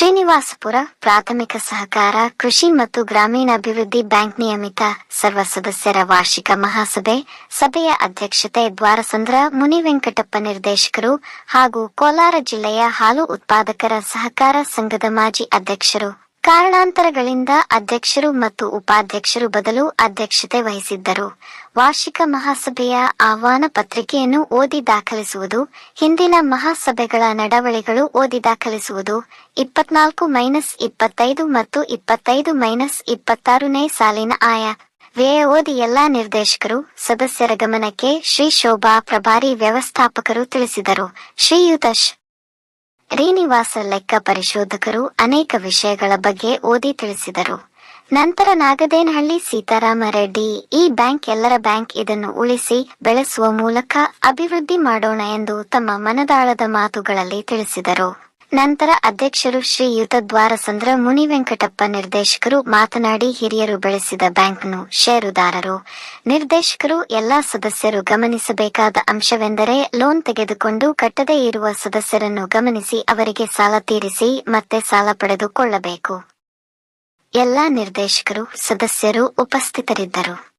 ಶ್ರೀನಿವಾಸಪುರ ಪ್ರಾಥಮಿಕ ಸಹಕಾರ, ಕೃಷಿ ಮತ್ತು ಗ್ರಾಮೀಣಾಭಿವೃದ್ಧಿ ಬ್ಯಾಂಕ್ ನಿಯಮಿತ ಸರ್ವ ಸದಸ್ಯರ ವಾರ್ಷಿಕ ಮಹಾಸಭೆ, ಸಭೆಯ ಅಧ್ಯಕ್ಷತೆ ದ್ವಾರಸಂದ್ರ, ಮುನಿವೆಂಕಟಪ್ಪ ನಿರ್ದೇಶಕರು ಹಾಗೂ ಕೋಲಾರ ಜಿಲ್ಲೆಯ ಹಾಲು ಉತ್ಪಾದಕರ ಸಹಕಾರ ಸಂಘದ ಮಾಜಿ ಅಧ್ಯಕ್ಷರು ಕಾರಣಾಂತರಗಳಿಂದ ಅಧ್ಯಕ್ಷರು ಮತ್ತು ಉಪಾಧ್ಯಕ್ಷರು ಬದಲು ಅಧ್ಯಕ್ಷತೆ ವಹಿಸಿದ್ದರು. ವಾರ್ಷಿಕ ಮಹಾಸಭೆಯ ಆಹ್ವಾನ ಪತ್ರಿಕೆಯನ್ನು ಓದಿ ದಾಖಲಿಸುವುದು, ಹಿಂದಿನ ಮಹಾಸಭೆಗಳ ನಡವಳಿಗಳು ಓದಿ ದಾಖಲಿಸುವುದು, ಇಪ್ಪತ್ನಾಲ್ಕು ಮೈನಸ್ ಇಪ್ಪತ್ತೈದು ಮತ್ತು ಇಪ್ಪತ್ತೈದು ಮೈನಸ್ ಇಪ್ಪತ್ತಾರನೇ ಸಾಲಿನ ಆಯಾ. ವ್ಯಯ ಓದಿ ಎಲ್ಲಾ ನಿರ್ದೇಶಕರು, ಸದಸ್ಯರ ಗಮನಕ್ಕೆ ಶ್ರೀ ಶೋಭಾ ಪ್ರಭಾರಿ ವ್ಯವಸ್ಥಾಪಕರು ತಿಳಿಸಿದರು. ಶ್ರೀಯುತ ಶ್- ಶ್ರೀನಿವಾಸ ಲೆಕ್ಕ ಪರಿಶೋಧಕರು ಅನೇಕ ವಿಷಯಗಳ ಬಗ್ಗೆ ಓದಿ ತಿಳಿಸಿದರು. ನಂತರ ನಾಗದೇನಹಳ್ಳಿ ಸೀತಾರಾಮ ರೆಡ್ಡಿ ಈ ಬ್ಯಾಂಕ್ ಎಲ್ಲರ ಬ್ಯಾಂಕ್ ಇದನ್ನು ಉಳಿಸಿ ಬೆಳೆಸುವ ಮೂಲಕ ಅಭಿವೃದ್ಧಿ ಮಾಡೋಣ ಎಂದು ತಮ್ಮ ಮನದಾಳದ ಮಾತುಗಳಲ್ಲಿ ತಿಳಿಸಿದರು. ನಂತರ ಅಧ್ಯಕ್ಷರು ಶ್ರೀಯುತ ಮುನಿ ಮುನಿವೆಂಕಟಪ್ಪ ನಿರ್ದೇಶಕರು ಮಾತನಾಡಿ ಹಿರಿಯರು ಬೆಳೆಸಿದ ಬ್ಯಾಂಕ್ನು ಷೇರುದಾರರು. ನಿರ್ದೇಶಕರು ಎಲ್ಲಾ ಸದಸ್ಯರು ಗಮನಿಸಬೇಕಾದ ಅಂಶವೆಂದರೆ ಲೋನ್ ತೆಗೆದುಕೊಂಡು ಕಟ್ಟದೇ ಇರುವ ಸದಸ್ಯರನ್ನು ಗಮನಿಸಿ ಅವರಿಗೆ ಸಾಲ ತೀರಿಸಿ ಮತ್ತೆ ಸಾಲ ಪಡೆದುಕೊಳ್ಳಬೇಕು. ಎಲ್ಲಾ ನಿರ್ದೇಶಕರು, ಸದಸ್ಯರು ಉಪಸ್ಥಿತರಿದ್ದರು.